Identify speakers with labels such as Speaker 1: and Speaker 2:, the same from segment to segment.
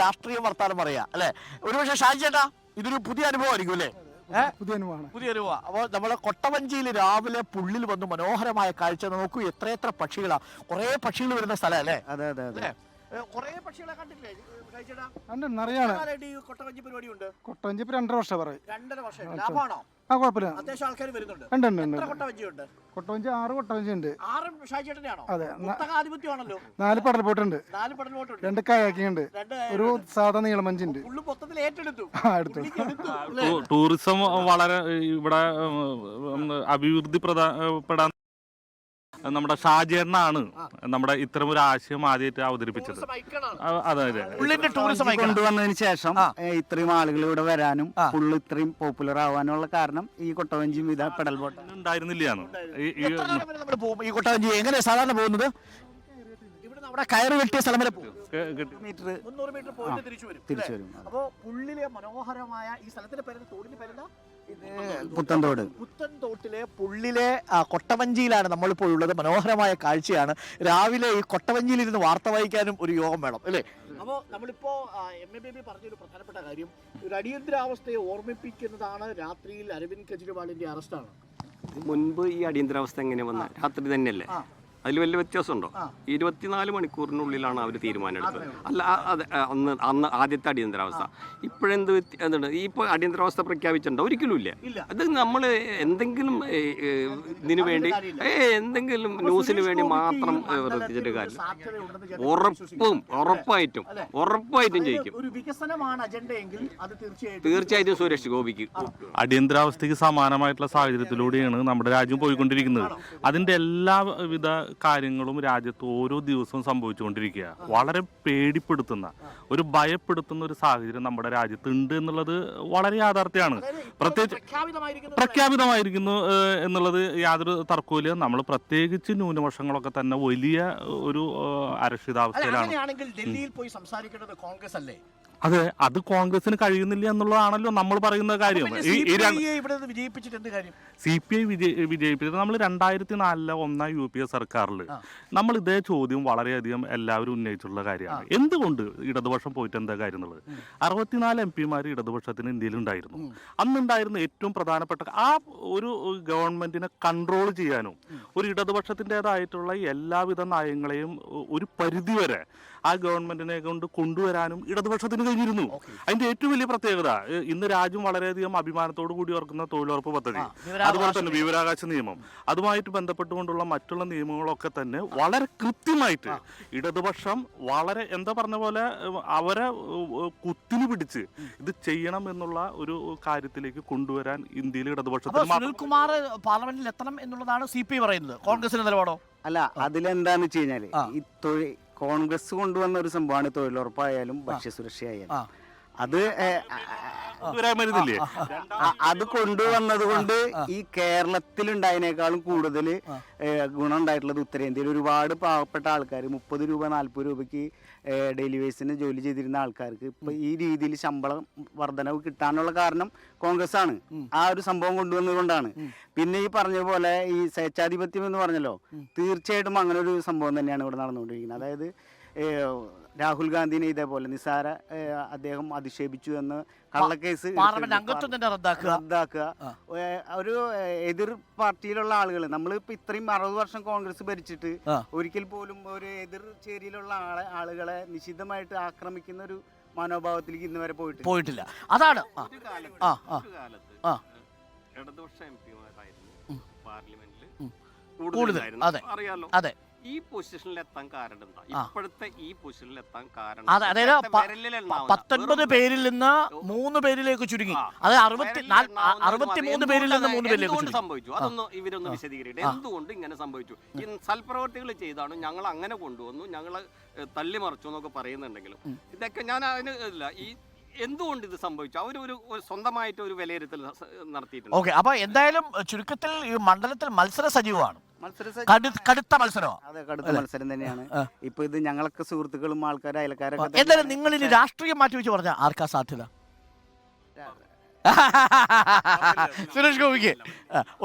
Speaker 1: രാഷ്ട്രീയ വർത്താനം പറയാ അല്ലെ? ഒരുപക്ഷെ ഷാജി ചേട്ടാ ഇതൊരു പുതിയ അനുഭവമായിരിക്കും അല്ലേ?
Speaker 2: പുതിയ അനുഭവമാണ്.
Speaker 1: പുതിയ അനുഭവം അപ്പോൾ നമ്മളെ കൊട്ടവഞ്ചിയിൽ രാവിലെ പുള്ളിൽ വന്ന് മനോഹരമായ കാഴ്ച നോക്കൂ എത്ര പക്ഷികളാ. കുറെ പക്ഷികൾ വരുന്ന സ്ഥലം അല്ലേ?
Speaker 2: അതെ അതെ അതെ.
Speaker 1: കുറേ പക്ഷികളെ ഷാജി ചേട്ടാ? കൊട്ടവഞ്ചി പരിപാടി ഉണ്ട്
Speaker 2: കൊട്ടവഞ്ചി ഇപ്പൊ രണ്ടര വർഷം പറയും.
Speaker 1: രണ്ടര വർഷം ലാഭമാണോ?
Speaker 2: ആ കുഴപ്പമില്ല.
Speaker 1: അത്യാവശ്യം ആൾക്കാർ വരുന്നുണ്ട്.
Speaker 2: ഉണ്ട് ഉണ്ട് ഉണ്ട്
Speaker 1: എത്ര കൊട്ടവഞ്ചി ഉണ്ട്.
Speaker 2: കൊട്ടവഞ്ചി ആറ് കൊട്ടവഞ്ചി ഉണ്ട്
Speaker 1: ആറ് ഷാജി ചേട്ടനെയാണോ
Speaker 2: അതെ
Speaker 1: പുസ്തകാധിപത്യമാണല്ലോ
Speaker 2: നാല് പടൽ ബോട്ടുണ്ട്
Speaker 1: നാല് പടൽ ബോട്ടുണ്ട്
Speaker 2: രണ്ട് കയാക്കിംഗ് ഉണ്ട് ഒരു സാധാ നീളമഞ്ചി ഉണ്ട്
Speaker 1: പുള്ളു മൊത്തത്തിൽ ഏറ്റെടുത്തു.
Speaker 2: എടുത്തു.
Speaker 3: ടൂറിസം വളരെ ഇവിടെ അഭിവൃദ്ധി പ്രധാനപ്പെടാൻ നമ്മുടെ ഷാജേണ്ണാണ് നമ്മുടെ ഇത്തരം ഒരു ആശയം ആദ്യമായിട്ട് അവതരിപ്പിച്ചത്. അതെ അതെ.
Speaker 1: ടൂറിസം.
Speaker 4: കൊണ്ടുവന്നതിന് ശേഷം ഇത്രയും ആളുകൾ ഇവിടെ വരാനും
Speaker 1: ഫുള്ള്
Speaker 4: പുള്ളി ഇത്രയും പോപ്പുലർ ആവാനുള്ള കാരണം ഈ കൊട്ടവഞ്ചിയും ഇതാ പെടൽ ബോട്ട്
Speaker 3: ഉണ്ടായിരുന്നില്ലയാണ്? ഈ-
Speaker 1: കൊട്ടവഞ്ചി എങ്ങനെ സാധാരണ പോകുന്നത്? ഇവിടുന്ന് അവിടെ കയറ് വെട്ടിയ സ്ഥലം വരെ
Speaker 4: മീറ്റർ
Speaker 1: മുന്നൂറ് മീറ്റർ പോയിട്ട് തിരിച്ചു വരും.
Speaker 4: തിരിച്ചു
Speaker 1: അല്ലേ?
Speaker 4: വരും.
Speaker 1: അപ്പോ പുള്ളിലെ മനോഹരമായ ഈ സ്ഥലത്തിന്റെ പേര് തോടിന്റെ പേരെന്താ?
Speaker 4: പുത്തൻതോട്.
Speaker 1: പുത്തൻതോട്ടിലെ പുള്ളിലെ കൊട്ടവഞ്ചിയിലാണ് നമ്മളിപ്പോൾ ഉള്ളത് മനോഹരമായ കാഴ്ചയാണ്. രാവിലെ ഈ കൊട്ടവഞ്ചിയിൽ ഇരുന്ന് വാർത്ത വായിക്കാനും ഒരു യോഗം വേണം അല്ലേ? അപ്പോൾ നമ്മളിപ്പോ എം എ ബേബി പറഞ്ഞൊരു പ്രധാനപ്പെട്ട കാര്യം ഒരു അടിയന്തരാവസ്ഥയെ ഓർമ്മിപ്പിക്കുന്നതാണ് രാത്രിയിൽ അരവിന്ദ് കെജ്രിവാളിന്റെ അറസ്റ്റാണ്.
Speaker 5: മുൻപ് ഈ അടിയന്തരാവസ്ഥ എങ്ങനെ വന്ന? രാത്രി തന്നെയല്ലേ. അതിൽ വലിയ വ്യത്യാസമുണ്ടോ. ഇരുപത്തിനാല് മണിക്കൂറിനുള്ളിലാണ് അവർ തീരുമാനമെടുത്തത്. അല്ല അതെ അന്ന് അന്ന് ആദ്യത്തെ അടിയന്തരാവസ്ഥ. ഇപ്പോഴെന്ത് എന്തുണ്ട്? എന്താണ് ഈ ഇപ്പോൾ അടിയന്തരാവസ്ഥ പ്രഖ്യാപിച്ചിട്ടുണ്ടോ? ഒരിക്കലും ഇല്ല. അത് നമ്മൾ എന്തെങ്കിലും ഇതിനു വേണ്ടി ഏ എന്തെങ്കിലും ന്യൂസിന് വേണ്ടി മാത്രം പ്രവർത്തിച്ചിട്ട് കാര്യം ഉറപ്പും ഉറപ്പായിട്ടും ഉറപ്പായിട്ടും ജയിക്കും.
Speaker 1: ഒരു വികസനമാണ് അജണ്ടയെങ്കിൽ അത് തീർച്ചയായിട്ടും
Speaker 5: തീർച്ചയായിട്ടും സുരേഷ് ഗോപിക്ക്.
Speaker 3: അടിയന്തരാവസ്ഥയ്ക്ക് സമാനമായിട്ടുള്ള സാഹചര്യത്തിലൂടെയാണ് നമ്മുടെ രാജ്യം പോയിക്കൊണ്ടിരിക്കുന്നത്. അതിന്റെ എല്ലാവിധ കാര്യങ്ങളും രാജ്യത്ത് ഓരോ ദിവസവും സംഭവിച്ചുകൊണ്ടിരിക്കുക വളരെ പേടിപ്പെടുത്തുന്ന ഒരു ഭയപ്പെടുത്തുന്ന ഒരു സാഹചര്യം നമ്മുടെ രാജ്യത്ത് ഉണ്ട് എന്നുള്ളത് വളരെ യാഥാർത്ഥ്യമാണ്. പ്രത്യേകിച്ച് പ്രഖ്യാപിതമായിരിക്കുന്നു എന്നുള്ളത് യാതൊരു തർക്കവുമില്ല. നമ്മൾ പ്രത്യേകിച്ച് ന്യൂനപക്ഷങ്ങളൊക്കെ തന്നെ വലിയ ഒരു അരക്ഷിതാവസ്ഥയിലാണ്.
Speaker 1: ഡൽഹിയിൽ പോയി സംസാരിക്കേണ്ടത് കോൺഗ്രസ് അല്ലേ?
Speaker 3: അതെ അത് കോൺഗ്രസിന് കഴിയുന്നില്ല എന്നുള്ളതാണല്ലോ നമ്മൾ പറയുന്ന കാര്യം. സി പി ഐ വിജയ വിജയിപ്പിച്ചത് നമ്മൾ രണ്ടായിരത്തി നാലിലെ ഒന്നാം യു പി എ സർക്കാരിൽ നമ്മൾ ഇതേ ചോദ്യം വളരെയധികം എല്ലാവരും ഉന്നയിച്ചിട്ടുള്ള കാര്യമാണ്. എന്തുകൊണ്ട് ഇടതുപക്ഷം പോയിട്ട് എന്താ കാര്യം എന്നുള്ളത്? അറുപത്തിനാല് എം പിമാർ ഇടതുപക്ഷത്തിന് ഇന്ത്യയിൽ ഉണ്ടായിരുന്നു അന്നുണ്ടായിരുന്ന ഏറ്റവും പ്രധാനപ്പെട്ട ആ ഒരു ഗവൺമെന്റിനെ കൺട്രോൾ ചെയ്യാനും ഒരു ഇടതുപക്ഷത്തിന്റെതായിട്ടുള്ള എല്ലാവിധ നയങ്ങളെയും ഒരു പരിധിവരെ ആ ഗവൺമെന്റിനെ കൊണ്ട് കൊണ്ടുവരാനും ഇടതുപക്ഷത്തിന് കഴിഞ്ഞിരുന്നു. അതിന്റെ ഏറ്റവും വലിയ പ്രത്യേകത ഇന്ന് രാജ്യം വളരെയധികം അഭിമാനത്തോടു കൂടി ഓർക്കുന്ന തൊഴിലുറപ്പ് പദ്ധതി. അതുപോലെ തന്നെ വിവരാകാശ നിയമം. അതുമായിട്ട് ബന്ധപ്പെട്ടുകൊണ്ടുള്ള മറ്റുള്ള നിയമങ്ങളൊക്കെ തന്നെ വളരെ കൃത്യമായിട്ട് ഇടതുപക്ഷം വളരെ എന്താ പറഞ്ഞ പോലെ അവരെ കുത്തിനു പിടിച്ച് ഇത് ചെയ്യണം എന്നുള്ള ഒരു കാര്യത്തിലേക്ക് കൊണ്ടുവരാൻ
Speaker 1: ഇന്ത്യയിലെ
Speaker 3: ഇടതുപക്ഷത്തിന്
Speaker 1: സുനിൽകുമാർ പാർലമെന്റിൽ എത്തണം എന്നുള്ളതാണ് സി പി പറയുന്നത്. കോൺഗ്രസിന്റെ നിലപാടോ?
Speaker 4: അല്ല അതിലെന്താന്ന് വെച്ച്
Speaker 1: കഴിഞ്ഞാൽ
Speaker 4: ഈ തൊഴിൽ കോൺഗ്രസ് കൊണ്ടുവന്ന ഒരു സംഭവമാണ് തൊഴിലുറപ്പായാലും ഭക്ഷ്യസുരക്ഷയായാലും. അത് അത് കൊണ്ടുവന്നത് കൊണ്ട് ഈ കേരളത്തിൽ ഉണ്ടായതിനേക്കാളും കൂടുതൽ ഗുണം ഉണ്ടായിട്ടുള്ളത് ഉത്തരേന്ത്യയിൽ. ഒരുപാട് പാവപ്പെട്ട ആൾക്കാർ മുപ്പത് രൂപ നാൽപ്പത് രൂപയ്ക്ക് ഡെയിലി വേസിന് ജോലി ചെയ്തിരുന്ന ആൾക്കാർക്ക് ഇപ്പൊ ഈ രീതിയിൽ ശമ്പളം വർധനവ് കിട്ടാനുള്ള കാരണം കോൺഗ്രസ് ആണ് ആ ഒരു സംഭവം കൊണ്ടുവന്നതുകൊണ്ടാണ്. പിന്നെ ഈ പറഞ്ഞ പോലെ ഈ സ്വേച്ഛാധിപത്യം എന്ന് പറഞ്ഞല്ലോ തീർച്ചയായിട്ടും അങ്ങനെ ഒരു സംഭവം തന്നെയാണ് ഇവിടെ നടന്നുകൊണ്ടിരിക്കുന്നത്. അതായത് രാഹുൽ ഗാന്ധിനെ ഇതേപോലെ നിസാര അദ്ദേഹം അധിക്ഷേപിച്ചു എന്ന് കള്ളക്കേസ്
Speaker 1: റദ്ദാക്കുക.
Speaker 4: റദ്ദാക്കുക. ഒരു എതിർ പാർട്ടിയിലുള്ള ആളുകൾ നമ്മളിപ്പോ ഇത്രയും അറുപത് വർഷം കോൺഗ്രസ് ഭരിച്ചിട്ട് ഒരിക്കൽ പോലും ഒരു എതിർ ചേരിയിലുള്ള ആളെ ആളുകളെ നിശിതമായിട്ട് ആക്രമിക്കുന്ന ഒരു മനോഭാവത്തിലേക്ക് ഇന്ന് വരെ പോയിട്ട്
Speaker 1: പോയിട്ടില്ല. അതാണ്.
Speaker 5: ഒരു കാലത്ത്
Speaker 1: ആ, ആ.
Speaker 5: കാലത്ത്
Speaker 1: ആ.
Speaker 5: ഇടതുപക്ഷ എം പിമാരായിരുന്നു പാർലമെന്റിൽ.
Speaker 1: അതെ.
Speaker 5: അറിയാലോ.
Speaker 1: അതെ.
Speaker 5: ഈ പൊസിഷനിൽ എത്താൻ കാരണം എന്താ? ഇപ്പോഴത്തെ ഈ പൊസിഷനിൽ എത്താൻ കാരണം
Speaker 1: അതെ അതായത് പത്തൊൻപത് പേരിൽ നിന്ന് മൂന്ന് പേരിലേക്ക് ചുരുങ്ങി.
Speaker 5: അതായത്
Speaker 1: അത് അറുപത്തി
Speaker 5: വിരലിൽ
Speaker 1: നാല്
Speaker 5: എണ്ണാവുന്ന
Speaker 1: അറുപത്തി
Speaker 5: ഒരു
Speaker 1: മൂന്ന്
Speaker 5: എന്തുകൊണ്ട്
Speaker 1: പേരിൽ നിന്ന് മൂന്ന് പേരിലേക്ക്
Speaker 5: സംഭവിച്ചു? അതൊന്ന് ഇവരൊന്ന് വിശദീകരിക്കട്ടെ. എന്തുകൊണ്ട് ഇങ്ങനെ സംഭവിച്ചു? സൽപ്രവർത്തികൾ ചെയ്താണ് ഞങ്ങൾ അങ്ങനെ കൊണ്ടുവന്നു ഞങ്ങൾ തള്ളിമറിച്ചു എന്നൊക്കെ പറയുന്നുണ്ടെങ്കിലും. ഇതൊക്കെ ഞാൻ അതിന് ഇല്ല. ഈ എന്തുകൊണ്ട് ഇത് സംഭവിച്ചു? അവർ ഒരു സ്വന്തമായിട്ട് ഒരു വിലയിരുത്തൽ നടത്തിയിട്ടുണ്ട്.
Speaker 1: ഓക്കെ അപ്പൊ എന്തായാലും ചുരുക്കത്തിൽ ഈ മണ്ഡലത്തിൽ മത്സര സജീവമാണ്. കടുത്ത മത്സരമാണ്
Speaker 4: അതെ കടുത്ത മത്സരം തന്നെയാണ്. ഇപ്പൊ ഇത് ഞങ്ങളൊക്കെ സുഹൃത്തുക്കളും ആൾക്കാരും അയൽക്കാരൊക്കെ
Speaker 1: എന്തായാലും നിങ്ങൾ ഇനി രാഷ്ട്രീയം മാറ്റി വെച്ച് പറഞ്ഞാൽ ആർക്കാ സാധ്യത? സുരേഷ് ഗോപിക്ക്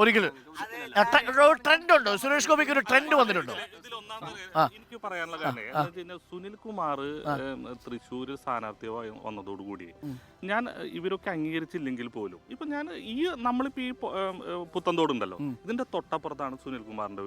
Speaker 1: ഒരിക്കലും. ട്രെൻഡ് ഉണ്ടോ സുരേഷ് ഗോപിക്ക് ഒരു ട്രെൻഡ് വന്നിട്ടുണ്ടോ.
Speaker 3: എനിക്ക് പറയാനുള്ള കാര്യം സുനിൽ കുമാർ തൃശ്ശൂർ സ്ഥാനാർത്ഥിയായി വന്നതോടുകൂടി. ഞാൻ ഇവരൊക്കെ അംഗീകരിച്ചില്ലെങ്കിൽ പോലും ഇപ്പൊ ഞാൻ ഈ നമ്മളിപ്പോ ഈ പുത്തന്തോടുണ്ടല്ലോ ഇതിന്റെ തൊട്ടപ്പുറത്താണ് സുനിൽ കുമാറിന്റെ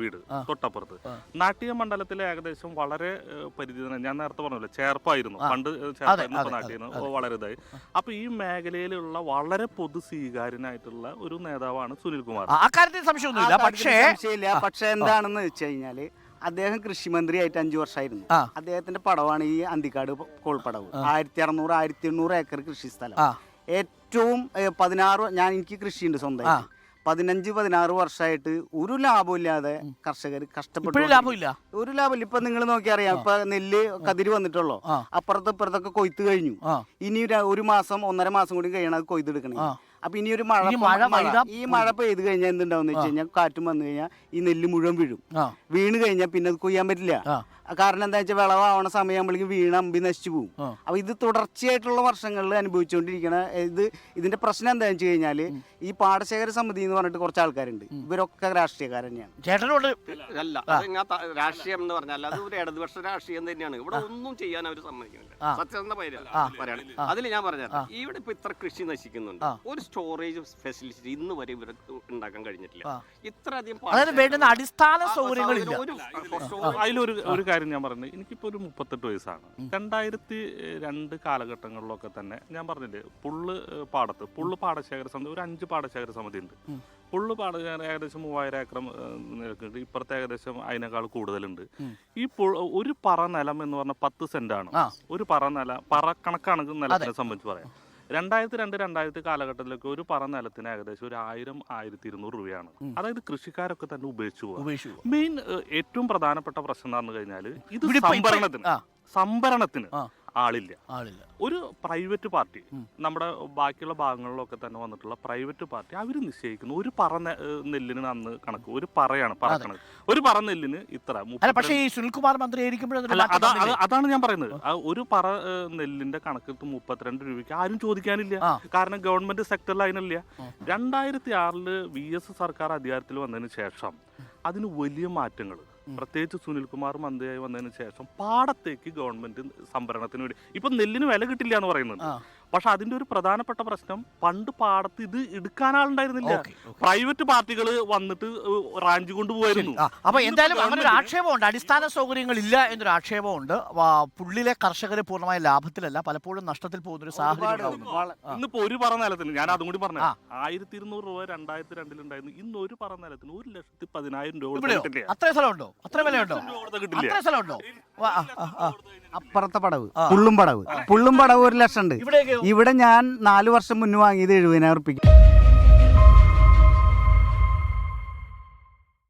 Speaker 3: വീട്. തൊട്ടപ്പുറത്ത്. നാട്യ മണ്ഡലത്തിലെ ഏകദേശം വളരെ പരിധി ഞാൻ നേരത്തെ പറഞ്ഞല്ലോ ചേർപ്പായിരുന്നു പണ്ട് ചേർപ്പായിരുന്നു നാട്ടിൽ നിന്ന് വളരെ ഇതായി. അപ്പൊ ഈ മേഖലയിലുള്ള വളരെ പൊതു സ്വീകാര്യനായിട്ടുള്ള ഒരു നേതാവാണ് സുനിൽ കുമാർ
Speaker 1: ആ കാര്യത്തിൽ സംശയമൊന്നുമില്ല. പക്ഷേ
Speaker 4: സംശയമില്ല. പക്ഷെ എന്താണെന്ന് വെച്ച് കഴിഞ്ഞാൽ അദ്ദേഹം കൃഷിമന്ത്രിയായിട്ട് അഞ്ചു വർഷമായിരുന്നു
Speaker 1: ആ.
Speaker 4: അദ്ദേഹത്തിന്റെ പടവാണ് ഈ അന്തിക്കാട് കോൾപ്പടവ്. ആയിരത്തി അറുന്നൂറ് ആയിരത്തി എണ്ണൂറ് ഏക്കർ കൃഷി സ്ഥലം.
Speaker 1: ആ.
Speaker 4: ഏറ്റവും ഏ, പതിനാറ് ഞാൻ എനിക്ക് കൃഷിയുണ്ട് സ്വന്തമായിട്ട്. പതിനഞ്ച് പതിനാറ് വർഷമായിട്ട് ഒരു ലാഭമില്ലാതെ കർഷകർ കഷ്ടപ്പെട്ടു
Speaker 1: ലാഭമില്ല
Speaker 4: ഒരു ലാഭമില്ല ഇപ്പൊ നിങ്ങൾ നോക്കി അറിയാം ഇപ്പൊ നെല്ല് കതിര് വന്നിട്ടുള്ളൂ. അപ്പുറത്ത് ഇപ്പുറത്തൊക്കെ കൊയ്ത്ത് കഴിഞ്ഞു. ഇനി ഒരു- മാസം ഒന്നര മാസം കൂടി കഴിയണം അത് കൊയ്തെടുക്കണേ. അപ്പൊ ഇനി ഒരു മഴ
Speaker 1: മഴ
Speaker 4: ഈ മഴ പെയ്ത് കഴിഞ്ഞാൽ എന്തുണ്ടാവും വെച്ച് കഴിഞ്ഞാൽ കാറ്റും വന്നു കഴിഞ്ഞാൽ ഈ നെല്ല് മുഴുവൻ വീഴും. വീണ് കഴിഞ്ഞാൽ പിന്നെ അത് കൊയ്യാൻ പറ്റില്ല. കാരണം എന്താ വെച്ചാൽ വിളവാവണ സമയമാകുമ്പോഴേക്കും വീണ അമ്പി നശിച്ചു പോകും
Speaker 1: അപ്പോൾ
Speaker 4: അപ്പൊ ഇത് തുടർച്ചയായിട്ടുള്ള വർഷങ്ങളിൽ അനുഭവിച്ചുകൊണ്ടിരിക്കണ ഇത് ഇതിന്റെ പ്രശ്നം എന്താ വെച്ച് കഴിഞ്ഞാൽ ഈ പാടശേഖര സമിതി എന്ന് പറഞ്ഞിട്ട് കുറച്ച് ആൾക്കാരുണ്ട്. ഇവരൊക്കെ രാഷ്ട്രീയക്കാർ തന്നെയാണ്
Speaker 1: ചേട്ടനോട്
Speaker 5: അല്ല രാഷ്ട്രീയം എന്ന് പറഞ്ഞാൽ അത് ഒരു ഇടതുപക്ഷ രാഷ്ട്രീയം തന്നെയാണ്. ഇവിടെ ഒന്നും ചെയ്യാൻ അവർ സമ്മതിക്കുന്നില്ല. സത്യസന്ധ പറയാണ്. അതിൽ ഞാൻ പറഞ്ഞത് ഇവിടെ ഇപ്പൊ ഇത്ര കൃഷി നശിക്കുന്നുണ്ട്. ഒരു സ്റ്റോറേജ് ഫെസിലിറ്റി ഇന്ന് വരെ ഇവർക്ക് ഉണ്ടാക്കാൻ കഴിഞ്ഞിട്ടില്ല.
Speaker 1: ഇത്രയധികം അടിസ്ഥാന സൗകര്യങ്ങളില്ല.
Speaker 5: ഒരു
Speaker 3: അതിലൊരു ഒരു കാര്യം ഞാൻ പറഞ്ഞത് എനിക്കിപ്പോൾ ഒരു മുപ്പത്തെട്ട് വയസ്സാണ്. രണ്ടായിരത്തി രണ്ട് കാലഘട്ടങ്ങളിലൊക്കെ തന്നെ ഞാൻ പറഞ്ഞില്ലേ പുള്ള് പാടത്ത് പുള്ള് പാടശേഖര സമിതി ഒരു അഞ്ച് പാടശേഖര സമിതി ഉണ്ട് പുള്ള് പാടശേഖര ഏകദേശം മൂവായിരം ഏക്കർ നിൽക്കുന്നുണ്ട് ഇപ്പുറത്തെ ഏകദേശം അതിനേക്കാൾ കൂടുതലുണ്ട്. ഈ ഒരു പറ നിലം എന്ന് പറഞ്ഞാൽ പത്ത് സെന്റ് ആണ് ഒരു പറ നില പറ കണക്കാണ് നിലത്തിനെ സംബന്ധിച്ച് പറയാം. രണ്ടായിരത്തി രണ്ട് രണ്ടായിരത്തി കാലഘട്ടത്തിലൊക്കെ ഒരു പറ നിലത്തിന് ഏകദേശം ഒരു ആയിരം ആയിരത്തി ഇരുന്നൂറ് രൂപയാണ് അതായത് കൃഷിക്കാരൊക്കെ തന്നെ ഉപേക്ഷിച്ചു പോകും മെയിൻ ഏറ്റവും പ്രധാനപ്പെട്ട പ്രശ്നം എന്ന് പറഞ്ഞു കഴിഞ്ഞാൽ ഇത് സംഭരണത്തിന്. സംഭരണത്തിന്. ആളില്ല.
Speaker 1: ആളില്ല.
Speaker 3: ഒരു പ്രൈവറ്റ് പാർട്ടി നമ്മുടെ ബാക്കിയുള്ള ഭാഗങ്ങളിലൊക്കെ തന്നെ വന്നിട്ടുള്ള പ്രൈവറ്റ് പാർട്ടി അവർ നിശ്ചയിക്കുന്നു. ഒരു പറ നെല്ലിന് അന്ന് കണക്ക് ഒരു പറയാണ് പറ കണക്ക്. ഒരു പറ നെല്ലിന് ഇത്ര
Speaker 1: പക്ഷേ ഈ സുനിൽകുമാർ മന്ത്രി
Speaker 3: അതാണ് ഞാൻ പറയുന്നത്. ഒരു പറ നെല്ലിന്റെ കണക്ക് മുപ്പത്തിരണ്ട് രൂപയ്ക്ക് ആരും ചോദിക്കാനില്ല. കാരണം ഗവൺമെന്റ് സെക്ടറിൽ അതിനില്ല. രണ്ടായിരത്തി ആറിൽ വി എസ് സർക്കാർ അധികാരത്തിൽ വന്നതിന് ശേഷം അതിന് വലിയ മാറ്റങ്ങൾ പ്രത്യേകിച്ച് സുനിൽകുമാർ മന്ത്രിയായി വന്നതിന് ശേഷം പാടത്തേക്ക് ഗവൺമെന്റ് സംഭരണത്തിന് വേണ്ടി. ഇപ്പൊ നെല്ലിന് വില കിട്ടില്ല എന്ന് പറയുന്നുണ്ട്. പക്ഷെ അതിന്റെ ഒരു പ്രധാനപ്പെട്ട പ്രശ്നം പണ്ട് പാടത്ത് ഇത് എടുക്കാൻ ആളുണ്ടായിരുന്നില്ല. പ്രൈവറ്റ് പാർട്ടികൾ വന്നിട്ട് റാഞ്ചി കൊണ്ടുപോയിരുന്നു.
Speaker 1: അപ്പൊ എന്തായാലും അങ്ങനെ ഒരു ആക്ഷേപമുണ്ട്. അടിസ്ഥാന സൗകര്യങ്ങൾ ഇല്ല എന്നൊരു ആക്ഷേപമുണ്ട്. പുള്ളിലെ കർഷകരെ പൂർണമായ ലാഭത്തിലല്ല പലപ്പോഴും നഷ്ടത്തിൽ പോകുന്ന ഒരു സാഹചര്യം.
Speaker 3: ഇന്നിപ്പോ ഒരു പറ നിലത്തിന് ഞാൻ അതും കൂടി പറഞ്ഞു. ആയിരത്തി ഇരുന്നൂറ് രൂപ രണ്ടായിരത്തി രണ്ടിലുണ്ടായിരുന്നു ഇന്ന് ഒരു പറ നിലത്തിന് ഒരു ലക്ഷത്തി പതിനായിരം രൂപ
Speaker 1: അത്ര സ്ഥലമുണ്ടോ? അത്ര വിലയുണ്ടോ?
Speaker 3: കിട്ടില്ല.
Speaker 1: സ്ഥലമുണ്ടോ.
Speaker 4: അപ്പുറത്തെ പടവ്. പുള്ളും പടവ്. പുള്ളും പടവ് ഒരു ലക്ഷം ഉണ്ട് ഇവിടെ ഞാൻ നാല് വർഷം മുന്നേ വാങ്ങിയത് എഴുപതിനായിരം ഉറുപ്പിക്ക്.